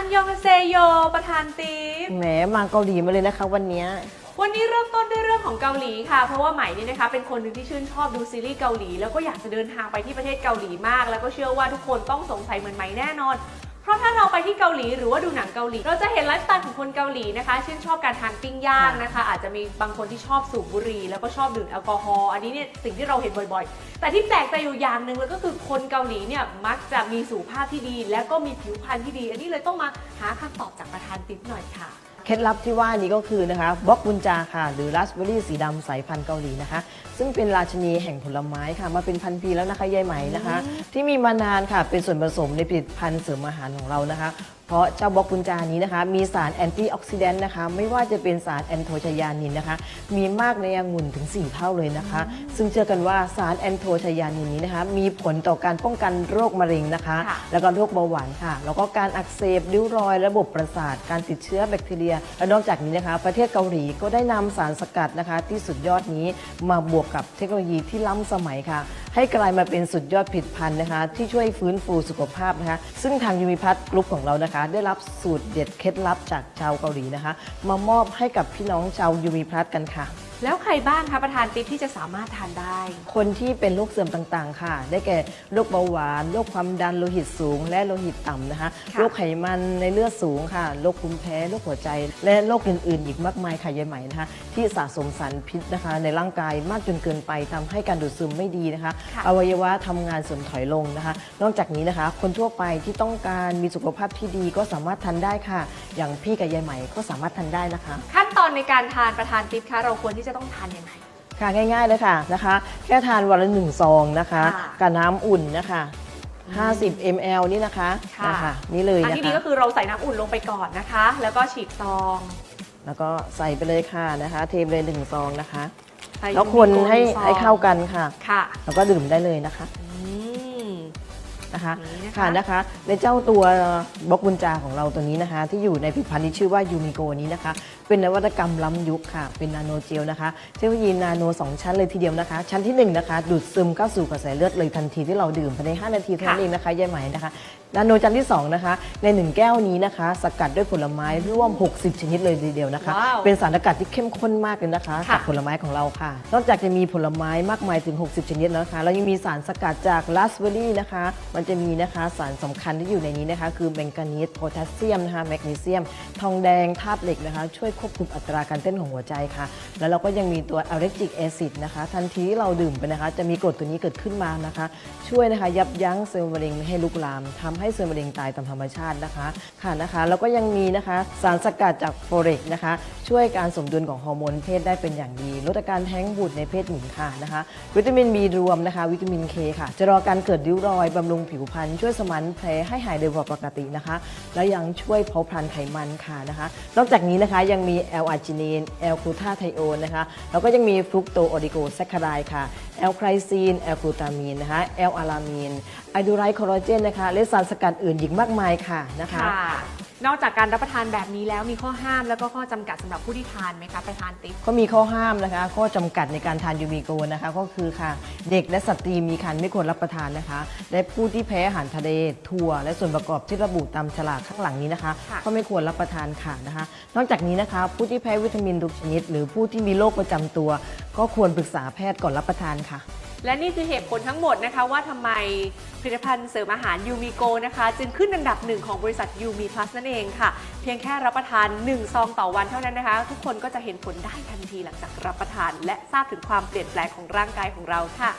อันยองฮาเซโย ประธานติ๊บ แหมมาเกาหลีมาเลยนะคะวันเนี้ยวันนี้เริ่มต้นด้วยเรื่องของเกาหลีค่ะ เพราะว่าใหม่นี่นะคะเป็นคนหนึ่งที่ชื่นชอบดูซีรีส์เกาหลี แล้วก็อยากจะเดินทางไปที่ประเทศเกาหลีมาก แล้วก็เชื่อว่าทุกคนต้องสงสัยเหมือนใหม่แน่นอน เพราะถ้าเราไปที่เกาหลีหรือว่าดูหนังเกาหลี เราจะเห็นไลฟ์สไตล์ของคนเกาหลีนะคะเช่นชอบการทานปิ้งย่างนะคะ อาจจะมีบางคนที่ชอบสูบบุหรี่แล้วก็ชอบดื่มแอลกอฮอล์อันนี้เนี่ยสิ่งที่เราเห็นบ่อยๆ แต่ที่แปลกใจอยู่อย่างหนึ่งเลยก็คือคนเกาหลีเนี่ยมักจะมีสุขภาพที่ดี และก็มีผิวพรรณที่ดี อันนี้เลยต้องมาหาคำตอบจากประธานติ๊บหน่อยค่ะเคล็ดลับที่ว่านี้ก็คือนะคะบล็อกบุญจาค่ะ หรือราสเบอรี่สีดำสายพันธุ์เกาหลีนะคะ ซึ่งเป็นราชินีแห่งผลไม้ค่ะ มาเป็นพันปีแล้วนะคะยายไหมนะคะ ที่มีมานานค่ะเป็นส่วนผสมในผลิตภัณฑ์เสริมอาหารของเรานะคะ เพราะเจ้าบล็อกบุญจานี้นะคะ มีสารแอนตี้ออกซิแดนต์นะคะ ไม่ว่าจะเป็นสารแอนโทไชยานินนะคะ มีมากในองุ่นถึง 4 เท่าเลยนะคะ ซึ่งเชื่อกันว่าสารแอนโทไชยานินนี้นะคะ มีผลต่อการป้องกันโรคมะเร็งนะคะค่ะแล้วก็โรคเบาหวานค่ะ แล้วก็การอักเสบริ้วรอย ระบบประสาท การติดเชื้อแบคทีเรีย และนอกจากนี้นะคะ ประเทศเกาหลีก็ได้นำสารสกัดนะคะ ที่สุดยอดนี้มาบวกกับเทคโนโลยีที่ล้ำสมัยค่ะ ให้กลายมาเป็นสุดยอดผลิตภัณฑ์นะคะ ที่ช่วยฟื้นฟูสุขภาพนะคะ ซึ่งทางยูมิพัฒน์กรุ๊ปของเรานะคะ ได้รับสูตรเด็ดเคล็ดลับจากชาวเกาหลีนะคะ มามอบให้กับพี่น้องชาวยูมิพัฒน์กันค่ะ แล้วใครบ้างคะประธานติ๊บที่จะสามารถทานได้ คนที่เป็นโรคเสื่อมต่างๆ ค่ะ ได้แก่โรคเบาหวานโรคความดันโลหิตสูง และโลหิตต่ำนะคะค่ะ โรคไขมันในเลือดสูงค่ะโรคภูมิแพ้โรคหัวใจ และโรคอื่นๆ อีกมากมายค่ะยายไหมนะคะ ที่สะสมสารพิษนะคะ ในร่างกายมากจนเกินไปทำให้การดูดซึมไม่ดีนะคะ ค่ะ อวัยวะทำงานเสื่อมถอยลงนะคะ นอกจากนี้นะคะ คนทั่วไปที่ต้องการมีสุขภาพที่ดีก็สามารถทานได้ค่ะ อย่างพี่กับยายไหมก็สามารถทานได้นะคะ ขั้นตอนในการทานประธานติ๊บคะเราควรที่จะต้องทานยังไง ค่ะง่ายๆเลยค่ะนะคะ แค่ทานวันละหนึ่งซองนะคะค่ะ กับน้ำอุ่นนะคะ 50 ml นี่นะคะค่ะนะคะนี่เลยอันนะที่ดีคะก็คือเราใส่น้ำอุ่นลงไปก่อนนะคะ แล้วก็ฉีกซองแล้วก็ใส่ไปเลยค่ะนะคะ เทไปเลยหนึ่งซองนะคะ ใส่แล้วคนให้ยูนิโคซองให้เข้ากันค่ะ ค่ะ แล้วก็ดื่มได้เลยนะคะ อืม นะคะอย่างนี้นะคะ ค่ะนะคะ ในเจ้าตัวบล็อกบุญจาของเราตัวนี้นะคะ ที่อยู่ในผลิตภัณฑ์ที่ชื่อว่ายูมิโกนี้นะคะ เป็นนวัตกรรมล้ำยุคค่ะ เป็นนาโนเจลนะคะเทคโนโลยีนาโน 2 ชั้นเลยทีเดียวนะคะ ชั้นที่ 1 นะคะ ดูดซึมเข้าสู่กระแสเลือดเลยทันทีที่เราดื่มภายใน 5 นาทีเท่านั้นค่ะเองนะคะยายไหมนะคะนาโนชั้นที่ 2 นะคะ ใน 1 แก้วนี้นะคะ สกัดด้วยผลไม้ร่วม 60 ชนิดเลยทีเดียวนะคะ ว้าวเป็นสารสกัดที่เข้มข้นมากเลยนะคะค่ะ จากผลไม้ของเราค่ะ นอกจากจะมีผลไม้มากมายถึง 60 ชนิดแล้วนะคะแล้วยังมีสารสกัดจากราสเบอร์รี่นะคะมัันจะมีนะคะสารสำคัญที่อยู่ในนี้นะคะ คือแมงกานีสโพแทสเซียมนะคะแมกนีเซียม ทองแดงธาตุเหล็กนะคะ ช่วยควบคุมอัตราการเต้นของหัวใจค่ะ แล้วเราก็ยังมีตัวอะเรจิกแอซิดนะคะ ทันทีที่เราดื่มไปนะคะ จะมีกรดตัวนี้เกิดขึ้นมานะคะ ช่วยนะคะ ยับยั้งเซลล์มะเร็งไม่ให้ลุกลามทำให้เซลล์มะเร็งตายตามธรรมชาตินะคะค่ะนะคะแล้วก็ยังมีนะคะสารสกัดจากโฟเรกนะคะ ช่วยการสมดุลของฮอร์โมนเพศได้เป็นอย่างดีลดอาการแท้งบุตรในเพศหญิงค่ะนะคะ วิตามิน B รวมนะคะ วิตามิน K ค่ะจะรอการเกิดริ้วรอยบำรุงผิวพรรณช่วยสมานแผลให้หายเร็วกว่าปกตินะคะ แล้วยังช่วยเผาผลาญไขมันค่ะนะคะ นอกจากนี้นะคะยังมีแอลอาร์จินีนแอลกลูทาไทโอนนะคะแล้วก็ยังมีฟรุกโตโอริโกแซคคารายค่ะแอลไคลซีนแอลกลูตามีนนะคะแอลอารามีนไอดูไรคอลลาเจนนะคะและสารสกัดอื่นอีกมากมายค่ะนะคะคะ นอกจากการรับประทานแบบนี้แล้วมีข้อห้ามแล้วก็ข้อจำกัดสำหรับผู้ที่ทานไหมคะประธานติ๊บก็มีข้อห้ามนะคะ ข้อจำกัดในการทานยูมิโกนะคะ ก็คือค่ะเด็กและสตรีมีครรภ์ไม่ควรรับประทานนะคะ และผู้ที่แพ้อาหารทะเลถั่วและส่วนประกอบที่ระบุตามฉลากข้างหลังนี้นะคะ ค่ะ ก็ไม่ควรรับประทานค่ะนะคะ นอกจากนี้นะคะผู้ที่แพ้วิตามินทุกชนิด หรือผู้ที่มีโรคประจำตัว ก็ควรปรึกษาแพทย์ก่อนรับประทานค่ะ และนี่คือเหตุผลทั้งหมดนะคะว่าทำไม ผลิตภัณฑ์เสริมอาหารยูมิโกนะคะ จึงขึ้นอันดับหนึ่งของบริษัทยูมิพลัสนั่นเองค่ะ เพียงแค่รับประทาน 1 ซองต่อวันเท่านั้นนะคะ ทุกคนก็จะเห็นผลได้ทันทีหลังจากรับประทาน และทราบถึงความเปลี่ยนแปลงของร่างกายของเราค่ะ